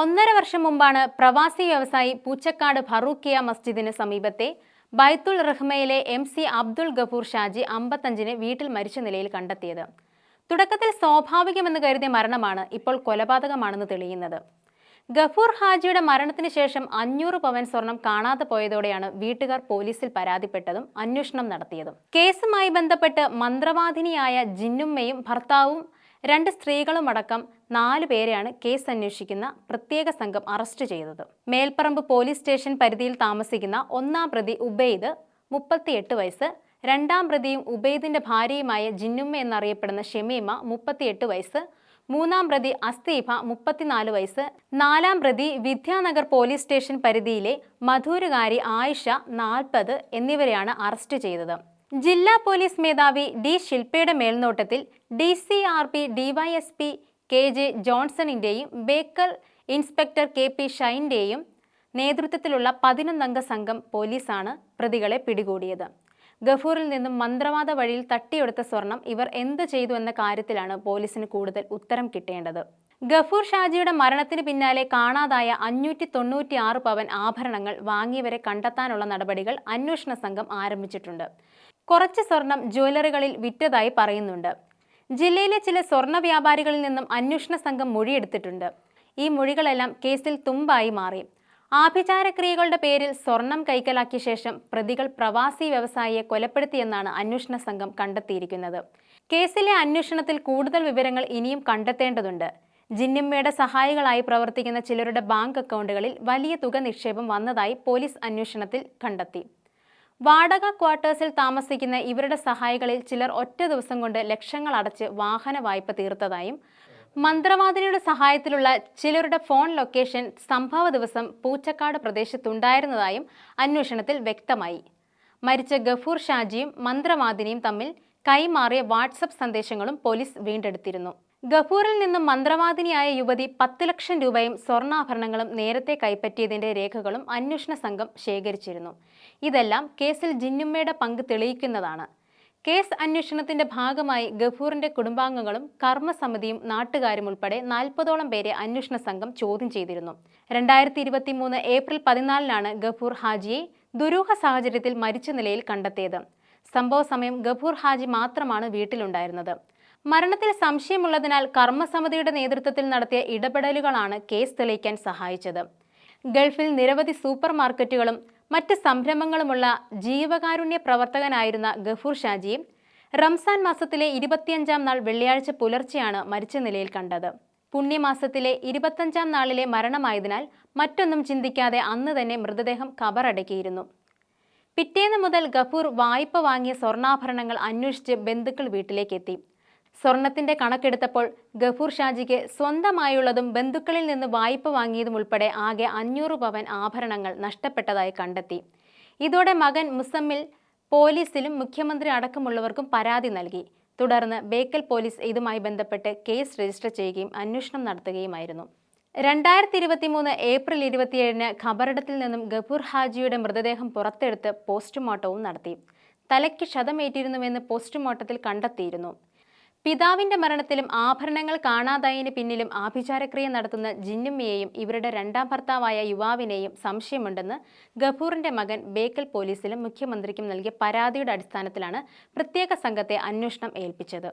ഒന്നര വർഷം മുമ്പാണ് പ്രവാസി വ്യവസായി പൂച്ചക്കാട് ഫറൂഖിയ മസ്ജിദിന് സമീപത്തെ ബൈത്തുൽ റഹ്മയിലെ എം സി അബ്ദുൾ ഗഫൂർ ഷാജി അമ്പത്തഞ്ചിന് വീട്ടിൽ മരിച്ച നിലയിൽ കണ്ടെത്തിയത്. തുടക്കത്തിൽ സ്വാഭാവികമെന്ന് കരുതിയ മരണമാണ് ഇപ്പോൾ കൊലപാതകമാണെന്ന് തെളിയുന്നത്. ഗഫൂർ ഹാജിയുടെ മരണത്തിന് ശേഷം അഞ്ഞൂറ് പവൻ സ്വർണം കാണാതെ പോയതോടെയാണ് വീട്ടുകാർ പോലീസിൽ പരാതിപ്പെട്ടതും അന്വേഷണം നടത്തിയതും. കേസുമായി ബന്ധപ്പെട്ട് മന്ത്രവാദിനിയായ ജിന്നുമ്മയും ഭർത്താവും രണ്ട് സ്ത്രീകളുമടക്കം നാല് പേരെയാണ് കേസ് അന്വേഷിക്കുന്ന പ്രത്യേക സംഘം അറസ്റ്റ് ചെയ്തത്. മേൽപ്പറമ്പ് പോലീസ് സ്റ്റേഷൻ പരിധിയിൽ താമസിക്കുന്ന ഒന്നാം പ്രതി ഉബൈദ് മുപ്പത്തിയെട്ട് വയസ്സ്. രണ്ടാം പ്രതിയും ഉബൈദിന്റെ ഭാര്യയുമായ ജിന്നുമ്മ എന്നറിയപ്പെടുന്ന ഷെമീമ മുപ്പത്തിയെട്ട് വയസ്സ്. മൂന്നാം പ്രതി അസ്തീഫ മുപ്പത്തിനാല് വയസ്സ്. നാലാം പ്രതി വിദ്യാനഗർ പോലീസ് സ്റ്റേഷൻ പരിധിയിലെ മധൂരകാരി ആയിഷ നാൽപ്പത് എന്നിവരെയാണ് അറസ്റ്റ് ചെയ്തത്. ജില്ലാ പോലീസ് മേധാവി ഡി ശില്പയുടെ മേൽനോട്ടത്തിൽ D C R P DYSP K J ജോൺസണിന്റെയും Bekal inspector K P ഷൈന്റെയും നേതൃത്വത്തിലുള്ള പതിനൊന്നംഗ സംഘം പോലീസാണ് പ്രതികളെ പിടികൂടിയത്. ഗഫൂറിൽ നിന്നും മന്ത്രവാദ വഴിയിൽ തട്ടിയെടുത്ത സ്വർണം ഇവർ എന്ത് ചെയ്തു എന്ന കാര്യത്തിലാണ് പോലീസിന് കൂടുതൽ ഉത്തരം കിട്ടേണ്ടത്. ഗഫൂർ ഷാജിയുടെ മരണത്തിന് പിന്നാലെ കാണാതായ അഞ്ഞൂറ്റി തൊണ്ണൂറ്റി ആറ് പവൻ ആഭരണങ്ങൾ വാങ്ങിയവരെ കണ്ടെത്താനുള്ള നടപടികൾ അന്വേഷണ സംഘം ആരംഭിച്ചിട്ടുണ്ട്. കുറച്ച് സ്വർണം ജ്വല്ലറികളിൽ വിറ്റതായി പറയുന്നുണ്ട്. ജില്ലയിലെ ചില സ്വർണ വ്യാപാരികളിൽ നിന്നും അന്വേഷണ സംഘം മൊഴിയെടുത്തിട്ടുണ്ട്. ഈ മൊഴികളെല്ലാം കേസിൽ തുമ്പായി മാറി. ആഭിചാരക്രിയകളുടെ പേരിൽ സ്വർണം കൈക്കലാക്കിയ ശേഷം പ്രതികൾ പ്രവാസി വ്യവസായിയെ കൊലപ്പെടുത്തിയെന്നാണ് അന്വേഷണ സംഘം കണ്ടെത്തിയിരിക്കുന്നത്. കേസിലെ അന്വേഷണത്തിൽ കൂടുതൽ വിവരങ്ങൾ ഇനിയും കണ്ടെത്തേണ്ടതുണ്ട്. ജിന്നിമ്മയുടെ സഹായികളായി പ്രവർത്തിക്കുന്ന ചിലരുടെ ബാങ്ക് അക്കൗണ്ടുകളിൽ വലിയ തുക നിക്ഷേപം വന്നതായി പോലീസ് അന്വേഷണത്തിൽ കണ്ടെത്തി. വാടക ക്വാർട്ടേഴ്സിൽ താമസിക്കുന്ന ഇവരുടെ സഹായികളിൽ ചിലർ ഒറ്റ ദിവസം കൊണ്ട് ലക്ഷങ്ങൾ അടച്ച് വാഹന വായ്പ തീർത്തതായും മന്ത്രവാദിനിയുടെ സഹായത്തിലുള്ള ചിലരുടെ ഫോൺ ലൊക്കേഷൻ സംഭവ ദിവസം പൂച്ചക്കാട് പ്രദേശത്തുണ്ടായിരുന്നതായും അന്വേഷണത്തിൽ വ്യക്തമായി. മരിച്ച ഗഫൂർ ഷാജിയും മന്ത്രവാദിനിയും തമ്മിൽ കൈമാറിയ വാട്സപ്പ് സന്ദേശങ്ങളും പോലീസ് വീണ്ടെടുത്തിരുന്നു. ഗഫൂറിൽ നിന്നും മന്ത്രവാദിനിയായ യുവതി പത്ത് ലക്ഷം രൂപയും സ്വർണാഭരണങ്ങളും നേരത്തെ കൈപ്പറ്റിയതിന്റെ രേഖകളും അന്വേഷണ സംഘം ശേഖരിച്ചിരുന്നു. ഇതെല്ലാം കേസിൽ ജിന്നുമ്മയുടെ പങ്ക് തെളിയിക്കുന്നതാണ്. കേസ് അന്വേഷണത്തിന്റെ ഭാഗമായി ഗഫൂറിന്റെ കുടുംബാംഗങ്ങളും കർമ്മസമിതിയും നാട്ടുകാരും ഉൾപ്പെടെ നാൽപ്പതോളം പേരെ അന്വേഷണ സംഘം ചോദ്യം ചെയ്തിരുന്നു. രണ്ടായിരത്തി ഇരുപത്തി മൂന്ന് ഏപ്രിൽ പതിനാലിനാണ് ഗഫൂർ ഹാജിയെ ദുരൂഹ സാഹചര്യത്തിൽ മരിച്ച നിലയിൽ കണ്ടെത്തിയത്. സംഭവ സമയം ഗഫൂർ ഹാജി മാത്രമാണ് വീട്ടിലുണ്ടായിരുന്നത്. മരണത്തിൽ സംശയമുള്ളതിനാൽ കർമ്മസമിതിയുടെ നേതൃത്വത്തിൽ നടത്തിയ ഇടപെടലുകളാണ് കേസ് തെളിയിക്കാൻ സഹായിച്ചത്. ഗൾഫിൽ നിരവധി സൂപ്പർ മാർക്കറ്റുകളും മറ്റ് സംരംഭങ്ങളുമുള്ള ജീവകാരുണ്യ പ്രവർത്തകനായിരുന്ന ഗഫൂർ ഷാജിയും റംസാൻ മാസത്തിലെ ഇരുപത്തിയഞ്ചാം നാൾ വെള്ളിയാഴ്ച പുലർച്ചെയാണ് മരിച്ച നിലയിൽ കണ്ടത്. പുണ്യമാസത്തിലെ ഇരുപത്തഞ്ചാം നാളിലെ മരണമായതിനാൽ മറ്റൊന്നും ചിന്തിക്കാതെ അന്ന് തന്നെ മൃതദേഹം കബറടക്കിയിരുന്നു. പിറ്റേന്ന് മുതൽ ഗഫൂർ വായ്പ വാങ്ങിയ സ്വർണാഭരണങ്ങൾ അന്വേഷിച്ച് ബന്ധുക്കൾ വീട്ടിലേക്കെത്തി. സ്വർണത്തിന്റെ കണക്കെടുത്തപ്പോൾ ഗഫൂർ ഷാജിക്ക് സ്വന്തമായുള്ളതും ബന്ധുക്കളിൽ നിന്ന് വായ്പ വാങ്ങിയതും ഉൾപ്പെടെ ആകെ അഞ്ഞൂറ് പവൻ ആഭരണങ്ങൾ നഷ്ടപ്പെട്ടതായി കണ്ടെത്തി. ഇതോടെ മകൻ മുസമ്മിൽ പോലീസിലും മുഖ്യമന്ത്രി അടക്കമുള്ളവർക്കും പരാതി നൽകി. തുടർന്ന് ബേക്കൽ പോലീസ് ഇതുമായി ബന്ധപ്പെട്ട് കേസ് രജിസ്റ്റർ ചെയ്യുകയും അന്വേഷണം നടത്തുകയുമായിരുന്നു. രണ്ടായിരത്തി ഇരുപത്തി മൂന്ന് ഏപ്രിൽ ഇരുപത്തിയേഴിന് ഖബറിടത്തിൽ നിന്നും ഗഫൂർ ഹാജിയുടെ മൃതദേഹം പുറത്തെടുത്ത് പോസ്റ്റ്മോർട്ടവും നടത്തി. തലയ്ക്ക് ക്ഷതമേറ്റിരുന്നുവെന്ന് പോസ്റ്റ്മോർട്ടത്തിൽ കണ്ടെത്തിയിരുന്നു. പിതാവിന്റെ മരണത്തിലും ആഭരണങ്ങൾ കാണാതായതിന് പിന്നിലും ആഭിചാരക്രിയ നടത്തുന്ന ജിന്നുമ്മയെയും ഇവരുടെ രണ്ടാം ഭർത്താവായ യുവാവിനെയും സംശയമുണ്ടെന്ന് ഗഫൂറിന്റെ മകൻ ബേക്കൽ പോലീസിലും മുഖ്യമന്ത്രിക്കും നൽകിയ പരാതിയുടെ അടിസ്ഥാനത്തിലാണ് പ്രത്യേക സംഘത്തെ അന്വേഷണം ഏൽപ്പിച്ചത്.